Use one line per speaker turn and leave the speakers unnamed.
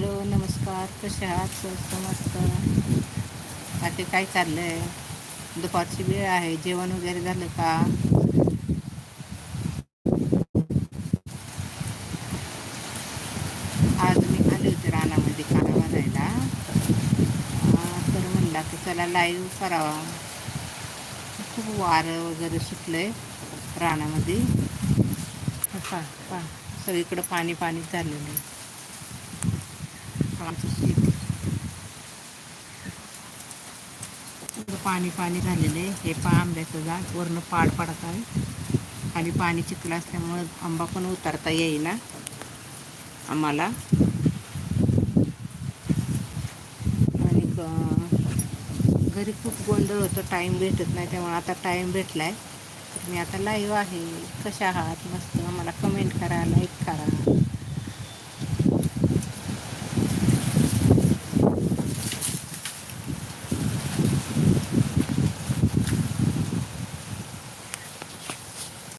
Hello नमस्कार. कसे आहात? स्वस्त मस्त? बाकी काय चाललं आहे दुपारची वेळ आहे. जेवण वगैरे झालं का? आज मी आले होते रानामध्ये बांधायला अं, तर म्हणला की चला लाईव्ह करावा. खूप वारं वगैरे सुटलंय रानामध्ये. पा सगळीकडं पाणी पाणी झालेलं आहे. आमचं पाणी पाणी झालेलं आहे. हे पा आंब्याचं झाड. वरनं पाड पडत आहे. खाली पाणी चिखलं असल्यामुळं आंबा पण उतरता येईना. आम्हाला. आणि घरी खूप गोंधळ होतं. टाईम भेटत नाही. त्यामुळे आता टाईम भेटला आहे तर मी आता लाईव्ह आहे. कशा आहात? मस्त. आम्हाला कमेंट करा लाईक करा.